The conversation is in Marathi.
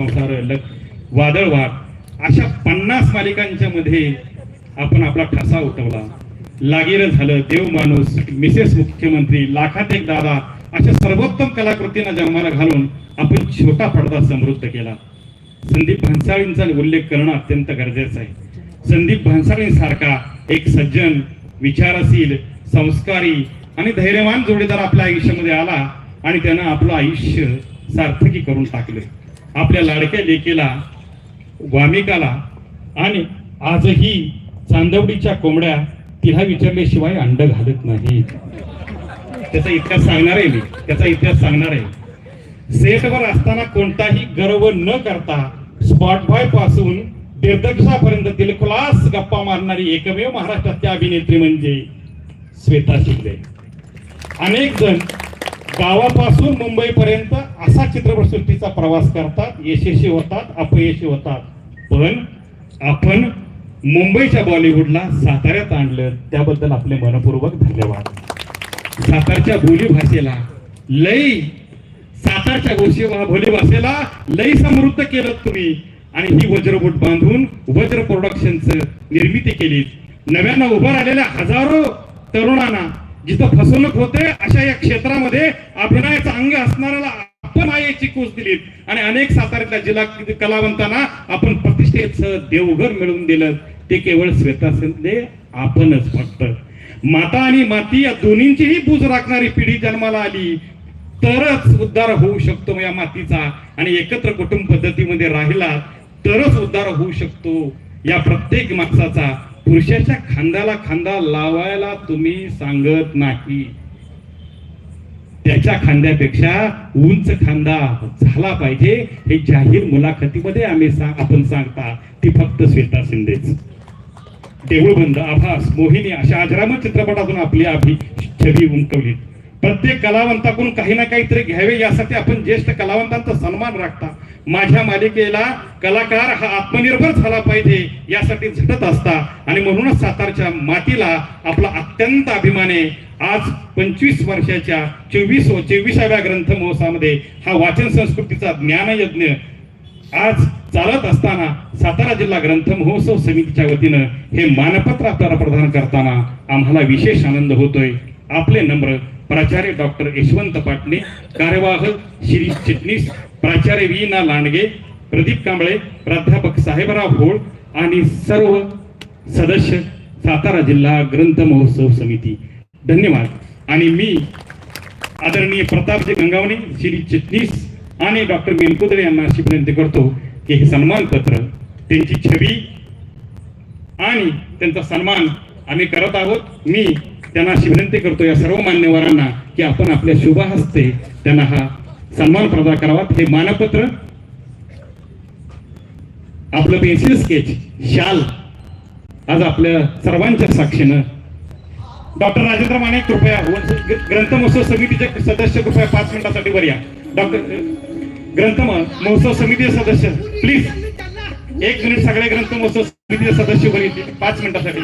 संसार वादळ वाघ अशा पन्नास मालिकांच्या मध्ये आपण आपला ठसा उठवला. लागीर झालं देव माणूस मिसेस मुख्यमंत्री लाखात एक दादा अशा सर्वोत्तम कलाकृतींना जन्माला घालून आपण छोटा पडदा समृद्ध केला. संदीप भन्साळींचा उल्लेख करणं अत्यंत गरजेचं आहे. संदीप भन्साळींसारखा एक सज्जन विचारशील संस्कारी आणि धैर्यवान जोडीदार आपल्या आयुष्यामध्ये आला आणि त्यानं आपलं आयुष्य सार्थकी करून टाकलं. आपल्या लाडक्या लेकीला वामिकाला आणि आजही चांदवडीच्या कोंबड्या तिला विचारल्याशिवाय अंड घालत नाही त्याचा इतिहास सांगणार आहे मी. त्याचा इतिहास सांगणार आहे. सेटवर असताना कोणताही गर्व न करता स्पॉट बॉयपासून दिग्दर्शकापर्यंत दिलखुलास गप्पा मारणारी एकमेव महाराष्ट्रातल्या अभिनेत्री म्हणजे श्वेता शिंदे. अनेक जण गावापासून मुंबईपर्यंत असा चित्रपटसृष्टीचा प्रवास करतात यशस्वी होतात अपयशी होतात. पण आपण मुंबईच्या बॉलिवूडला साताऱ्यात आणलं त्याबद्दल आपले मनपूर्वक धन्यवाद. सातारच्या बोली भाषेला लई सातारच्या गोष्टी बोली भाषेला लई समृद्ध केलं तुम्ही. आणि ही वज्रबोट बांधून वज्र प्रोडक्शनचं निर्मिती केली नव्यानं उभं राहिलेल्या हजारो तरुणांना जिथं फसवणूक होते अशा या क्षेत्रामध्ये अभिनयाचा अंग असणाऱ्याला आपण आयची कोच दिलीत आणि अनेक साताऱ्यातल्या जिल्हा कलावंतांना आपण प्रतिष्ठेचं देवघर मिळवून दिलं. ते केवळ श्वेता आपणच फक्त. माता आणि माती या दोन्हींचीही बूज राखणारी पिढी जन्माला आली. तरच उद्धार होऊ शकतो या मातीचा. आणि एकत्र कुटुंब पद्धतीमध्ये राहिला तरच उद्धार होऊ शकतो या प्रत्येक माणसाचा. पुरुषाच्या खांद्याला खांदा लावायला तुम्ही सांगत नाही. त्याच्या खांद्यापेक्षा उंच खांदा झाला पाहिजे. हे जाहीर मुलाखतीमध्ये आम्ही सा- आपण सांगता ती फक्त श्वेता शिंदेच. देऊळबंद आभास मोहिनी अशा अजरामर चित्रपटातून आपली अभि छबी उमटवली प्रत्येक कलावंताकडून काही ना काहीतरी घ्यावे यासाठी आपण ज्येष्ठ कलावंतांचा सन्मान राखता. माझ्या मालिकेला कलाकार हा आत्मनिर्भर झाला पाहिजे यासाठी झटत असता. आणि म्हणूनच सातारच्या मातीला आपला अत्यंत अभिमान आहे आज पंचवीस वर्षाच्या चोवीस चोवीसाव्या ग्रंथ महोत्सवामध्ये हा वाचन संस्कृतीचा ज्ञानयज्ञ आज चालत असताना सातारा जिल्हा ग्रंथ महोत्सव समितीच्या वतीनं हे मानपत्र आपल्याला प्रदान करताना आम्हाला विशेष आनंद होतोय. आपले नम्र प्राचार्य डॉक्टर यशवंत पाटणे कार्यवाह श्री चिटणीस प्राचार्य वी ना लांडगे प्रदीप कांबळे प्राध्यापक साहेबराव होळ आणि सर्व सदस्य सातारा जिल्हा ग्रंथ महोत्सव समिती. धन्यवाद. आणि मी आदरणीय प्रतापजी गंगावणे श्री चिटणीस आणि डॉक्टर मेनकुदळे यांना अशी विनंती करतो की हे सन्मानपत्र त्यांची छबी आणि त्यांचा सन्मान आम्ही करत आहोत. मी त्यांना अशी विनंती करतो या सर्व मान्यवरांना की आपण आपल्या शुभ हस्ते त्यांना हा सन्मान प्रदान करावा. हे मानपत्र आपलं पेन्सिल स्केच शाल आज आपल्या सर्वांच्या साक्षीनं. डॉक्टर राजेंद्र माने कृपया ग्रंथ महोत्सव समितीचे सदस्य कृपया पाच मिनिटासाठी वर या. डॉक्टर ग्रंथ महोत्सव समितीचे सदस्य प्लीज एक मिनिट सगळे ग्रंथ महोत्सव समितीचे सदस्य वर येतील. पाच मिनिटासाठी.